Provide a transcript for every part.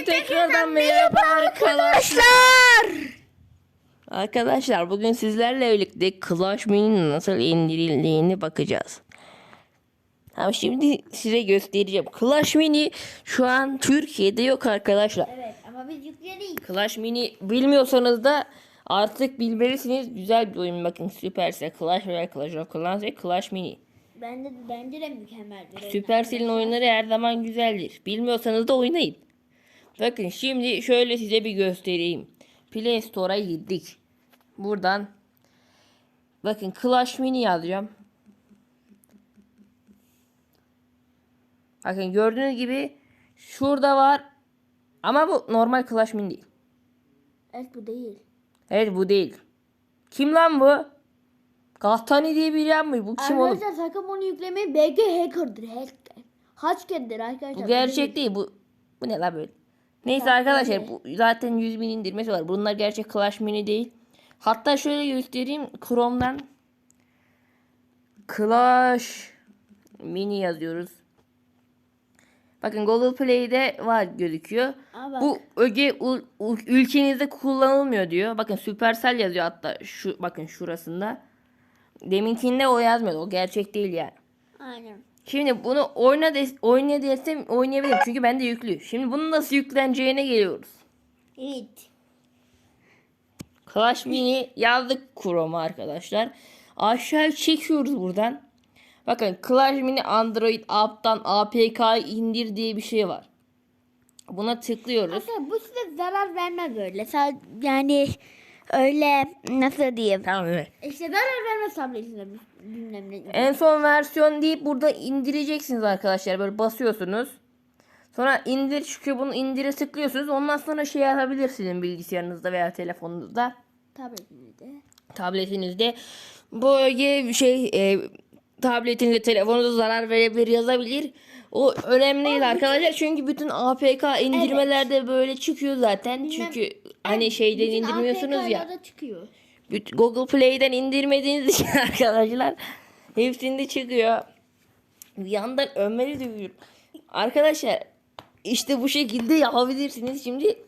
Herkese tekrardan merhaba arkadaşlar. Arkadaşlar bugün sizlerle birlikte Clash Mini'nin nasıl indirildiğini bakacağız. Ama şimdi size göstereceğim. Clash Mini şu an Türkiye'de yok arkadaşlar. Evet ama biz yükledik. Clash Mini bilmiyorsanız da artık bilmelisiniz. Güzel bir oyun bakın. Supercell, Clash Royale, Clash of Clans ve Clash Mini. Bence, bence de mükemmeldir. Supercell'in oyunları her zaman güzeldir. Bilmiyorsanız da oynayın. Bakın şimdi şöyle size bir göstereyim. Play Store'a gittik. Buradan bakın Clash Mini yazacağım. Bakın gördüğünüz gibi şurada var. Ama bu normal Clash Mini değil. Evet bu değil. Evet bu değil. Kim lan bu? Gahtani diye biri yapmış. Bu kim oğlum? arkadaşlar sakın bunu yüklemeyin. BG hacker'dır. Hack. Hack'tir arkadaşlar. Bu gerçek değil bu. Bu ne la böyle? Neyse arkadaşlar bu zaten 100 bin indirmesi var. Bunlar gerçek Clash Mini değil. Hatta şöyle göstereyim Chrome'dan Clash Mini yazıyoruz. Bakın Google Play'de var gözüküyor. Aa, bak. Bu öge ülkenizde kullanılmıyor diyor. Bakın Supercell yazıyor hatta şu bakın şurasında. Deminkinde o yazmıyordu. O gerçek değil yani. Aynen. Şimdi bunu oyna des oyna desem oynayabilirim çünkü bende yüklü. Şimdi bunun nasıl yükleneceğine geliyoruz. Evet. Clash Mini yazdık Chrome'a arkadaşlar. Aşağı çekiyoruz buradan. Bakın Clash Mini Android app'tan APK indir diye bir şey var. Buna tıklıyoruz. Arkadaşlar bu size zarar vermez öyle. Sa- yani öyle nasıl diyeyim. Tamam evet. İşte zarar vermez tabletine bilmem ne. En son versiyon deyip burada indireceksiniz arkadaşlar. Böyle basıyorsunuz. Sonra indir çıkıyor. Bunu indire tıklıyorsunuz. Ondan sonra şey yapabilirsiniz bilgisayarınızda veya telefonunuzda. Tabletinizde. tabletinizde böyle şey e, tabletinizde telefonunuza zarar verebilir yazabilir. O önemli değil arkadaşlar çünkü bütün APK indirmelerde böyle çıkıyor zaten. Çünkü hani şeyden indirmiyorsunuz ya. Çıkıyor. Google Play'den indirmediğiniz için arkadaşlar hepsinde çıkıyor. Bir yandan Ömer'i dövüyorum. Arkadaşlar işte bu şekilde yapabilirsiniz. Şimdi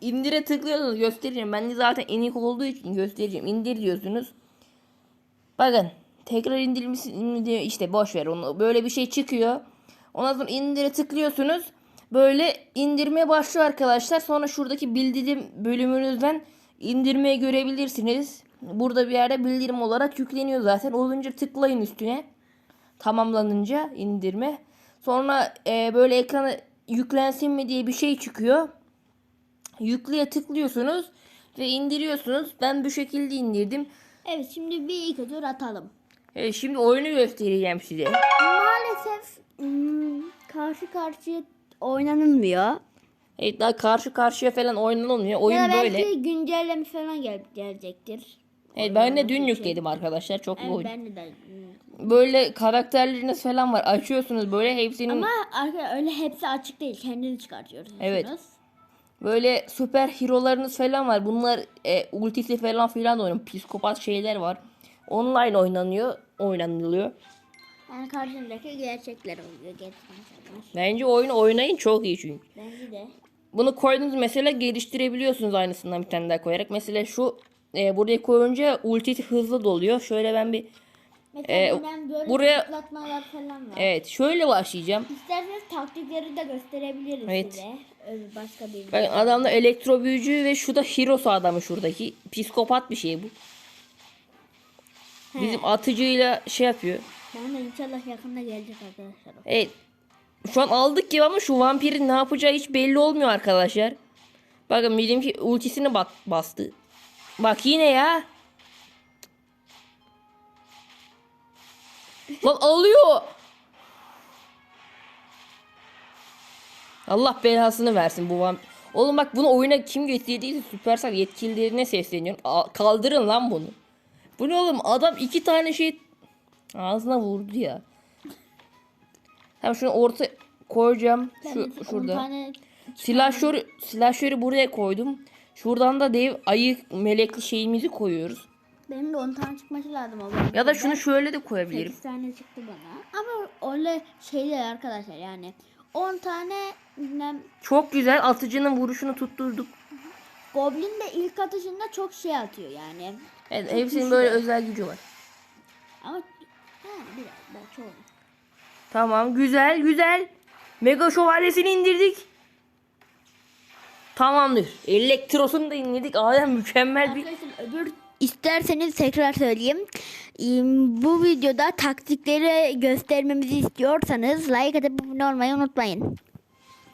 indire tıklıyorsunuz göstereceğim. Ben de zaten enik olduğu için göstereceğim. İndir diyorsunuz. Bakın tekrar indirilmiş işte boş ver onu. Böyle bir şey çıkıyor. Ondan sonra indire tıklıyorsunuz. Böyle indirmeye başlıyor arkadaşlar. Sonra şuradaki bildirim bölümünüzden indirmeye görebilirsiniz. Burada bir yerde bildirim olarak yükleniyor zaten. Olunca tıklayın üstüne. Tamamlanınca indirme. Sonra e, böyle ekrana yüklensin mi diye bir şey çıkıyor. Yükleye tıklıyorsunuz ve indiriyorsunuz. Ben bu şekilde indirdim. Evet şimdi bir iki tur atalım. E, şimdi oyunu göstereceğim size. Maalesef hmm, karşı karşıya oynanılmıyor. Evet daha karşı karşıya falan oynanılmıyor. Oyun ya da belki böyle. güncelleme falan gel gelecektir. Evet ben de dün yükledim arkadaşlar. Çok Evet, oyun. ben de. Böyle karakterleriniz falan var. Açıyorsunuz böyle hepsinin Ama arkadaşlar öyle hepsi açık değil. Kendini çıkartıyoruz. Evet. böyle süper hero'larınız falan var. Bunlar e, ultisi falan filan oynuyor. Psikopat şeyler var. Online oynanıyor. Oynanılıyor. Yani karşımdaki gerçekler oluyor. Gerçek insanlar. Bence oyunu oynayın çok iyi çünkü. Bence de. Bunu koydunuz mesela geliştirebiliyorsunuz aynısından bir tane daha koyarak. Mesela şu e, buraya koyunca ultisi hızlı doluyor. Şöyle ben bir Mesela Ee, böyle buraya- zıplatmalar falan var. evet şöyle başlayacağım. İsterseniz taktikleri de gösterebiliriz Evet. size. Öyle başka bir Bakın adamda elektro büyücü ve şu da Hirosu adamı şuradaki. Psikopat bir şey bu. Bizim atıcıyla şey yapıyor. De inşallah yakında gelecek arkadaşlar. Evet. Şu an aldık gibi ama şu vampirin ne yapacağı hiç belli olmuyor arkadaşlar. Bakın bizimki ultisini bak bastı. Bak yine ya. Lan alıyor. Allah belasını versin bu vampir. Oğlum bak bunu oyuna kim getirdiyse Supercell yetkililerine sesleniyorum. Kaldırın lan bunu. Bu ne oğlum adam iki tane şey ağzına vurdu ya. Tamam şunu orta koyacağım. Ben Şu de on şurada. Silahşörü, silahşörü buraya koydum. Şuradan da dev ayı melekli şeyimizi koyuyoruz. benim de 10 tane çıkması lazım o Ya da şunu şöyle de koyabilirim. 8 tane çıktı bana. Ama öyle şeyler arkadaşlar yani 10 tane bilmem Çok güzel atıcının vuruşunu tutturduk. Goblin de ilk atışında çok şey atıyor yani. Evet, Çok hepsinin böyle özel gücü var. Ama ha, biraz daha çok. Tamam güzel güzel. Mega şövalyesini indirdik. Tamamdır. Elektrosunu da indirdik. Aya mükemmel bir... Arkadaşlar öbür isterseniz tekrar söyleyeyim. Bu videoda taktikleri göstermemizi istiyorsanız like atıp abone olmayı unutmayın.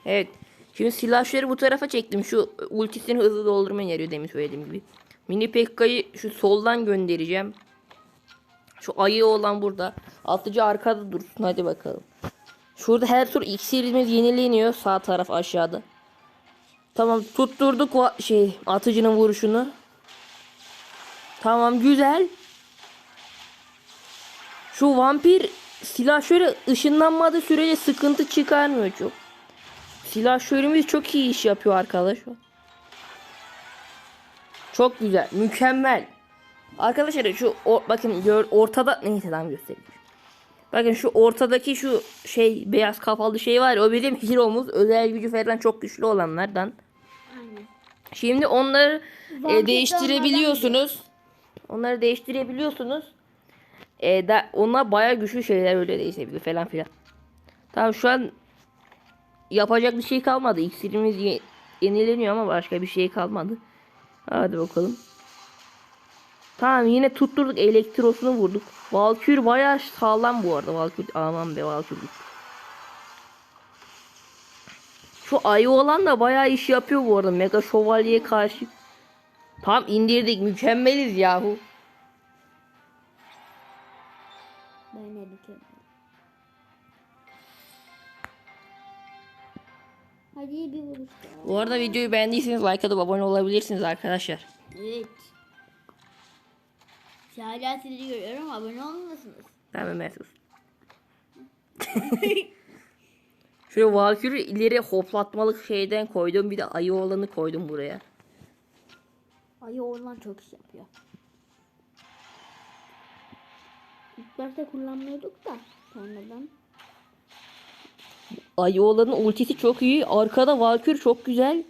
Evet. Şimdi silahları bu tarafa çektim. Şu ultisini hızlı doldurmaya yarıyor demin söylediğim gibi. Mini Pekka'yı şu soldan göndereceğim. Şu ayı olan burada. Atıcı arkada dursun. Hadi bakalım. Şurada her tur iksirimiz yenileniyor. Sağ taraf aşağıda. Tamam tutturduk va- şey atıcının vuruşunu. Tamam güzel. Şu vampir silah şöyle ışınlanmadığı sürece sıkıntı çıkarmıyor çok. Silah şölümüz çok iyi iş yapıyor arkadaşlar. Çok güzel, mükemmel. Arkadaşlar şu o, bakın gör, ortada neyse tamam göstereyim. Bakın şu ortadaki şu şey beyaz kapalı şey var ya o bizim hero'muz özel gücü falan çok güçlü olanlardan. Aynen. Şimdi onları e, değiştirebiliyorsunuz. Onları değiştirebiliyorsunuz. E, da, onlar bayağı güçlü şeyler öyle değişebilir falan filan. Tamam şu an yapacak bir şey kalmadı. İksirimiz ye- yenileniyor ama başka bir şey kalmadı. Hadi bakalım. Tamam yine tutturduk elektrosunu vurduk. Valkür bayağı sağlam bu arada. Valkür aman be Valkür. Şu ayı olan da bayağı iş yapıyor bu arada. Mega şövalyeye karşı. Tam indirdik. Mükemmeliz yahu. Ben de Hadi bir vuruş. Bu arada videoyu beğendiyseniz like atıp abone olabilirsiniz arkadaşlar. Evet. Hala sizi görüyorum abone olmalısınız. Tamam Mesut. Şöyle Valkyr'i ileri hoplatmalık şeyden koydum. Bir de ayı olanı koydum buraya. Ayı oğlan çok iş yapıyor. İlk başta kullanmıyorduk da sonradan. Ayı olanın ultisi çok iyi. Arkada Valkyr çok güzel.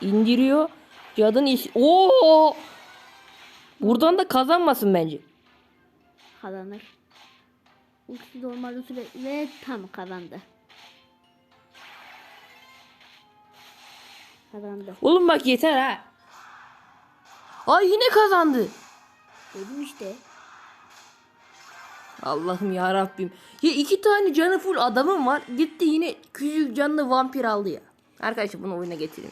İndiriyor. Cadın iş... Oo! Buradan da kazanmasın bence. kazanır. Ultisi dolmadığı süre ve tam kazandı. Kazandı. Oğlum bak yeter ha. Ay yine kazandı. Dedim işte. Allah'ım ya Rabbim. Ya iki tane canı full adamım var. Gitti yine küçük canlı vampir aldı ya. Arkadaşlar bunu oyuna getirin.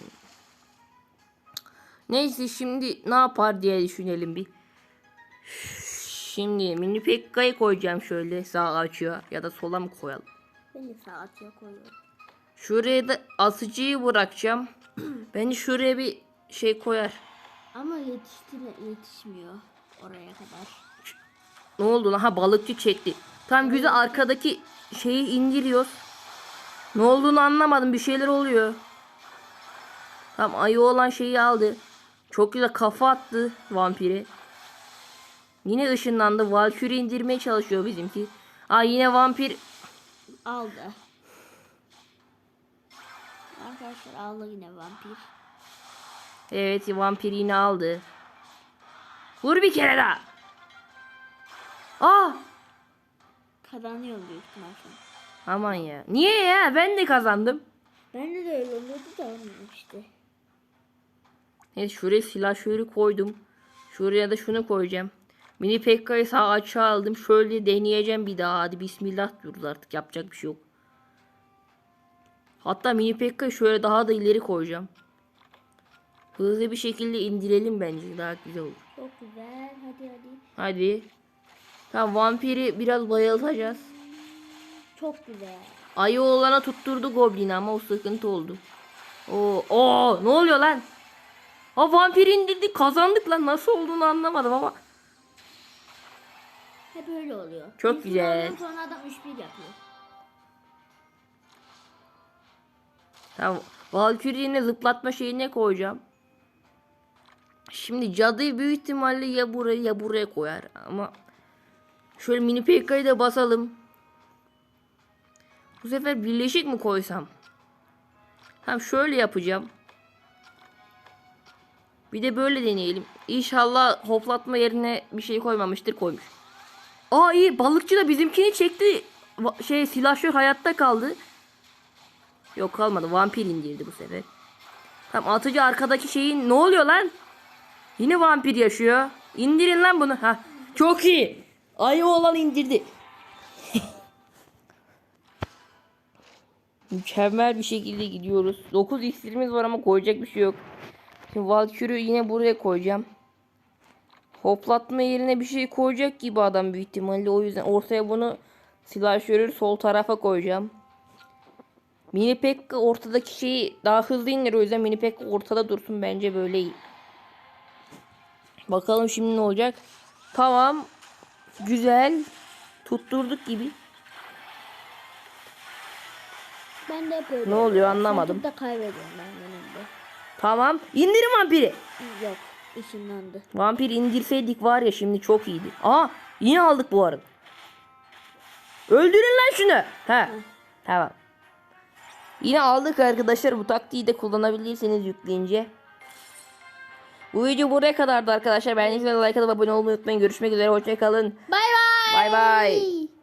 Neyse şimdi ne yapar diye düşünelim bir. Şimdi mini pekkayı koyacağım şöyle sağ açığa ya da sola mı koyalım? Ben de saatçıya koyuyorum. Şuraya da asıcıyı bırakacağım. Bence şuraya bir şey koyar. Ama yetiştire, yetişmiyor oraya kadar. Ne oldu lan? Ha balıkçı çekti. Tam güzel arkadaki şeyi indiriyoruz. Ne olduğunu anlamadım. Bir şeyler oluyor. Tam ayı olan şeyi aldı. Çok güzel kafa attı vampiri. Yine ışınlandı. Valkyrie indirmeye çalışıyor bizimki. Aa yine vampir Aldı. Arkadaşlar aldı yine vampir. Evet vampir yine aldı. Vur bir kere daha. Aa Kazanıyor büyük ihtimal şu an. aman ya. Niye ya? Ben de kazandım. Bende de öyle oluyordu da işte. Evet şuraya silahşörü koydum. Şuraya da şunu koyacağım. Mini Pekka'yı sağ açığa aldım. Şöyle deneyeceğim bir daha. Hadi bismillah diyoruz artık. Yapacak bir şey yok. Hatta Mini Pekka'yı şöyle daha da ileri koyacağım. Hızlı bir şekilde indirelim bence. Daha güzel olur. Çok güzel. Hadi hadi. Hadi. Tamam vampiri biraz bayıltacağız. Çok güzel. Ayı olana tutturdu Goblin'i ama o sıkıntı oldu. Oo, oo ne oluyor lan? Ha vampiri indirdik kazandık lan nasıl olduğunu anlamadım ama. Hep öyle oluyor. Çok Bir güzel. Sonra adam 3-1 yapıyor. Tamam. Valkyrie'nin zıplatma şeyine koyacağım. Şimdi cadıyı büyük ihtimalle ya buraya ya buraya koyar ama şöyle mini PK'yı da basalım. Bu sefer birleşik mi koysam? Tamam şöyle yapacağım. Bir de böyle deneyelim. İnşallah hoplatma yerine bir şey koymamıştır koymuş. Aa iyi balıkçı da bizimkini çekti. Şey silahşör hayatta kaldı. Yok kalmadı. Vampir indirdi bu sefer. Tamam atıcı arkadaki şeyin ne oluyor lan? Yine vampir yaşıyor. İndirin lan bunu. Ha. Çok iyi. Ayı olan indirdi. Mükemmel bir şekilde gidiyoruz. 9 iksirimiz var ama koyacak bir şey yok. Şimdi Valkyrie'yi yine buraya koyacağım. Hoplatma yerine bir şey koyacak gibi adam büyük ihtimalle. O yüzden ortaya bunu silahşörü sol tarafa koyacağım. Mini Pekka ortadaki şeyi daha hızlı indir. O yüzden Mini Pekka ortada dursun. Bence böyle iyi. Bakalım şimdi ne olacak. Tamam. Güzel. Tutturduk gibi. Ben de yapıyorum. Ne oluyor anlamadım. da kaybediyorum ben genelde. Tamam. İndirin vampiri. Yok ışınlandı. Vampir indirseydik var ya şimdi çok iyiydi. Aa yine aldık bu arada. Öldürün lan şunu. Ha. Tamam. Yine aldık arkadaşlar. Bu taktiği de kullanabilirsiniz yükleyince. Bu video buraya kadardı arkadaşlar. Beğendiyseniz like atıp abone olmayı unutmayın. Görüşmek üzere. Hoşçakalın. Bay bay. Bay bay.